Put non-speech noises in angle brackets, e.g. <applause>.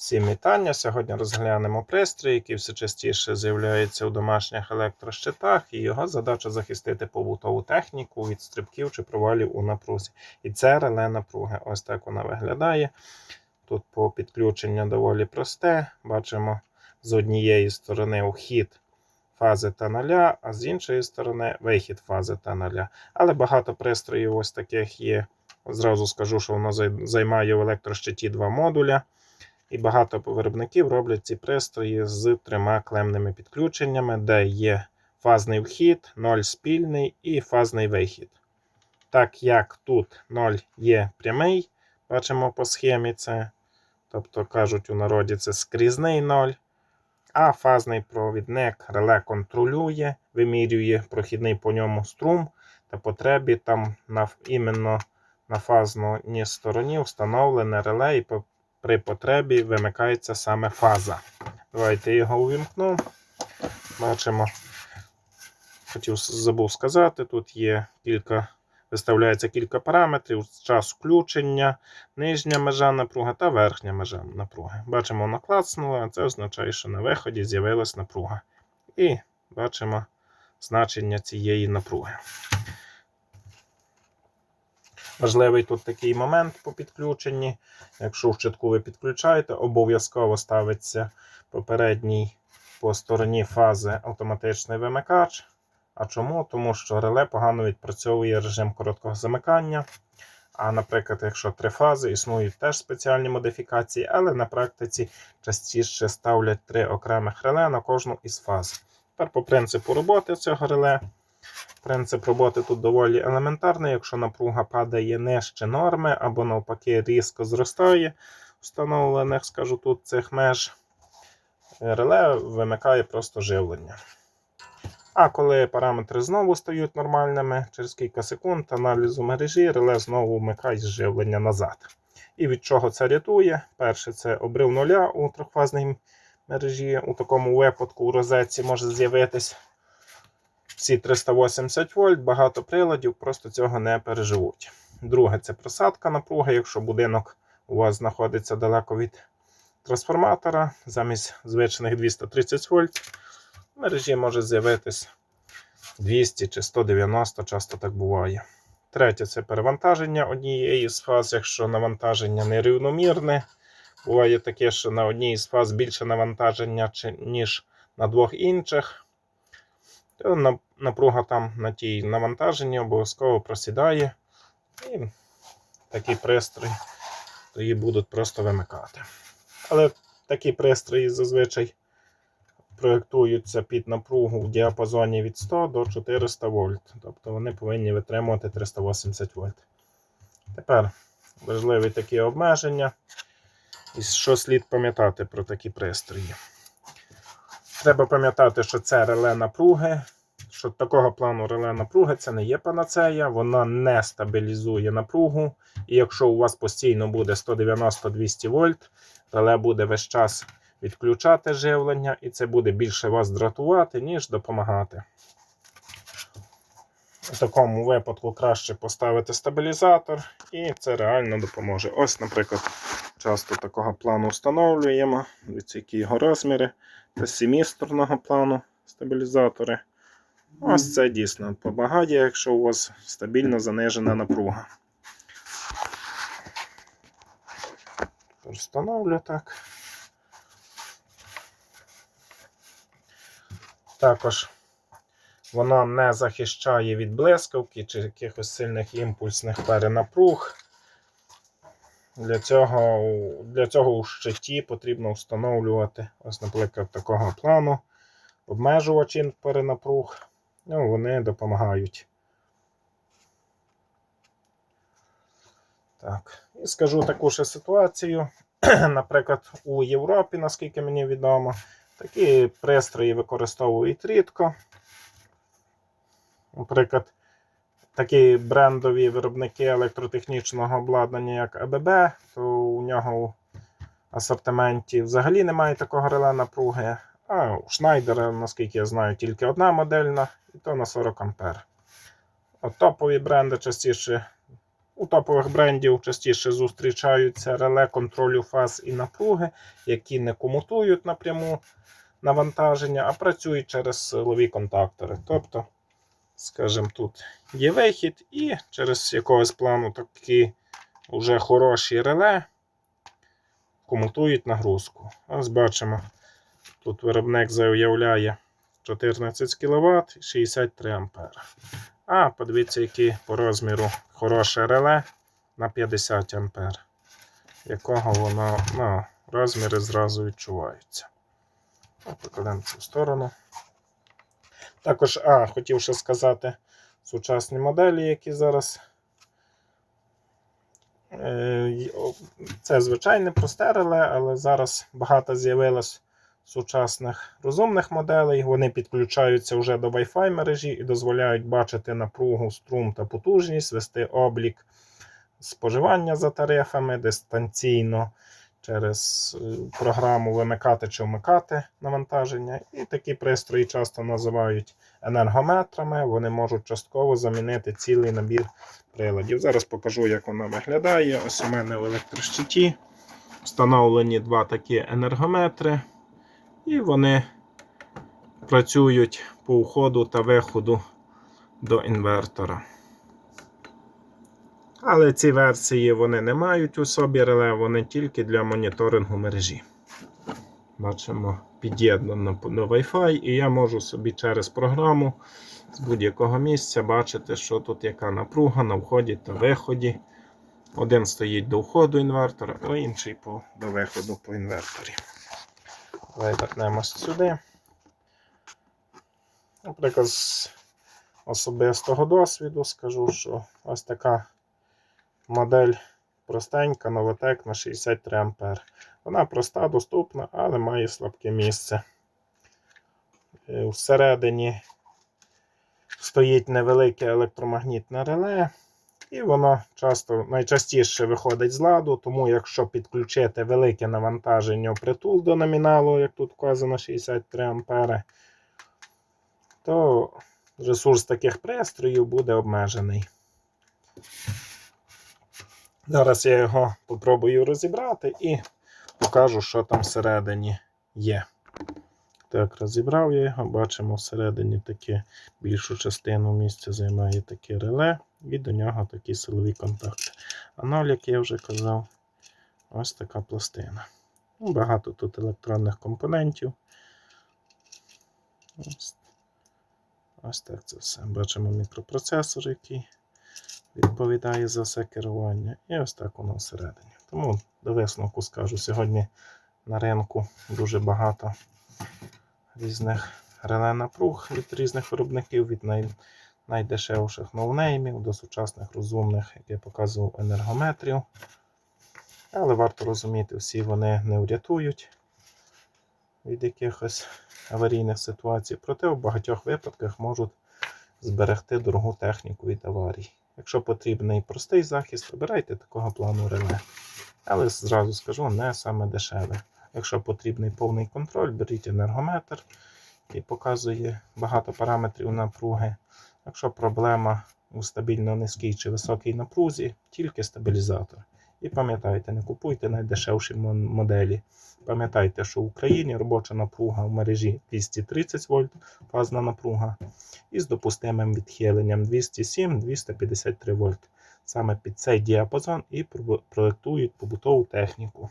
Всім вітання. Сьогодні розглянемо пристрій, який все частіше з'являється у домашніх електрощитах, і його задача захистити побутову техніку від стрибків чи провалів у напрузі. І це реле напруги. Ось так вона виглядає. Тут по підключенню доволі просте. Бачимо з однієї сторони вхід фази та нуля, а з іншої сторони вихід фази та нуля. Але багато пристроїв ось таких є. Зразу скажу, що воно займає в електрощиті два модуля. І багато виробників роблять ці пристрої з трьома клемними підключеннями, де є фазний вхід, 0 спільний і фазний вихід. Так як тут 0 є прямий, бачимо по схемі це, тобто кажуть у народі це скрізний 0, а фазний провідник реле контролює, вимірює прохідний по ньому струм та потребі там на, іменно на фазній стороні встановлене реле і при потребі вимикається саме фаза. Давайте його увімкну. Бачимо, хотів забув сказати, тут є кілька, виставляється кілька параметрів: час включення, нижня межа напруги та верхня межа напруги. Бачимо, вона а це означає, що на виході з'явилась напруга. І бачимо значення цієї напруги. Важливий тут такий момент по підключенні. Якщо в щитку ви підключаєте, обов'язково ставиться попередній по стороні фази автоматичний вимикач. А чому? Тому що реле погано відпрацьовує режим короткого замикання. А, наприклад, якщо три фази, існують теж спеціальні модифікації, але на практиці частіше ставлять три окремих реле на кожну із фаз. Тепер по принципу роботи цього реле. Принцип роботи тут доволі елементарний. Якщо напруга падає нижче норми або навпаки різко зростає, встановлених, скажу тут, цих меж, реле вимикає просто живлення. А коли параметри знову стають нормальними, через кілька секунд аналізу мережі реле знову вмикає живлення назад. І від чого це рятує? Перше, це обрив нуля у трьохфазній мережі. У такому випадку у розетці може з'явитись всі 380 вольт, багато приладів просто цього не переживуть. Друге, це просадка напруги. Якщо будинок у вас знаходиться далеко від трансформатора, замість звичних 230 вольт, в мережі може з'явитись 200 чи 190, часто так буває. Третє це перевантаження однієї з фаз, якщо навантаження нерівномірне. Буває таке, що на одній з фаз більше навантаження, ніж на двох інших то напруга там на тій навантаженні обов'язково просідає. І такий пристрій то її будуть просто вимикати. Але такі пристрої зазвичай проєктуються під напругу в діапазоні від 100 до 400 вольт. Тобто вони повинні витримувати 380 вольт. Тепер важливі такі обмеження. І що слід пам'ятати про такі пристрої? Треба пам'ятати, що це реле напруги, що такого плану реле напруги це не є панацея, вона не стабілізує напругу. І якщо у вас постійно буде 190-200 вольт, реле буде весь час відключати живлення, і це буде більше вас дратувати, ніж допомагати. У такому випадку краще поставити стабілізатор, і це реально допоможе. Ось, наприклад, часто такого плану встановлюємо. Дивіться, які його розміри. Це семісторного плану стабілізатори. Ось це дійсно допомагає, якщо у вас стабільно занижена напруга. Встановлю так. Також вона не захищає від блискавки чи якихось сильних імпульсних перенапруг. Для цього, для цього у щиті потрібно встановлювати, ось, наприклад, такого плану обмежувачі перенапруг. Ну, вони допомагають. Так. І скажу таку ще ситуацію. <clears throat> Наприклад, у Європі, наскільки мені відомо, такі пристрої використовують рідко. Наприклад, такі брендові виробники електротехнічного обладнання, як АББ, то у нього в асортименті взагалі немає такого реле напруги. А у Шнайдера, наскільки я знаю, тільки одна модельна, і то на 40 ампер. От топові бренди частіше У топових брендів частіше зустрічаються реле контролю фаз і напруги, які не комутують напряму навантаження, а працюють через силові контактори. Тобто, скажімо, тут є вихід, і через якогось плану такі вже хороші реле комутують нагрузку. Ось бачимо, тут виробник заявляє 14 кВт 63 А. А, подивіться, які по розміру хороше реле на 50 А, якого воно ну, розміри зразу відчуваються. Покладемо цю сторону. Також, а, хотів ще сказати, сучасні моделі, які зараз. Е, Це звичайне просте реле, але зараз багато з'явилось сучасних розумних моделей. Вони підключаються вже до Wi-Fi мережі і дозволяють бачити напругу, струм та потужність, вести облік споживання за тарифами дистанційно через е, програму вимикати чи вмикати навантаження. І такі пристрої часто називають енергометрами. Вони можуть частково замінити цілий набір приладів. Зараз покажу, як вона виглядає. Ось у мене в електрощиті встановлені два такі енергометри, і вони працюють по входу та виходу до інвертора. Але ці версії вони не мають у собі реле, вони тільки для моніторингу мережі. Бачимо, під'єднано до Wi-Fi, і я можу собі через програму з будь-якого місця бачити, що тут яка напруга на вході та виході. Один стоїть до входу інвертора, а інший по, до виходу по інверторі. Давай вернемось сюди. Наприклад, з особистого досвіду скажу, що ось така модель простенька, Novotec на 63 А. Вона проста, доступна, але має слабке місце. Е, Всередині стоїть невелике електромагнітне реле, і воно часто найчастіше виходить з ладу, тому якщо підключити велике навантаження притул до номіналу, як тут вказано 63 А, то ресурс таких пристроїв буде обмежений. Зараз я його попробую розібрати і покажу, що там всередині є. Так, розібрав я його, бачимо всередині таке більшу частину місця займає таке реле, і до нього такі силові контакти. А ноль, як я вже казав, ось така пластина. Ну, Багато тут електронних компонентів. Ось, ось так це все. Бачимо мікропроцесор, який відповідає за все керування. І ось так воно всередині. Тому до висновку скажу, сьогодні на ринку дуже багато різних реле напруг від різних виробників, від най... найдешевших ноунеймів до сучасних розумних, як я показував, енергометрів. Але варто розуміти, всі вони не врятують від якихось аварійних ситуацій, проте в багатьох випадках можуть зберегти дорогу техніку від аварій. Якщо потрібний простий захист, обирайте такого плану реле. Але зразу скажу, не саме дешеве. Якщо потрібний повний контроль, беріть енергометр і показує багато параметрів напруги. Якщо проблема у стабільно низькій чи високій напрузі, тільки стабілізатор. І пам'ятайте, не купуйте найдешевші моделі. Пам'ятайте, що в Україні робоча напруга в мережі 230 вольт, фазна напруга, і з допустимим відхиленням 207-253 вольт. Саме під цей діапазон і про- проектують побутову техніку.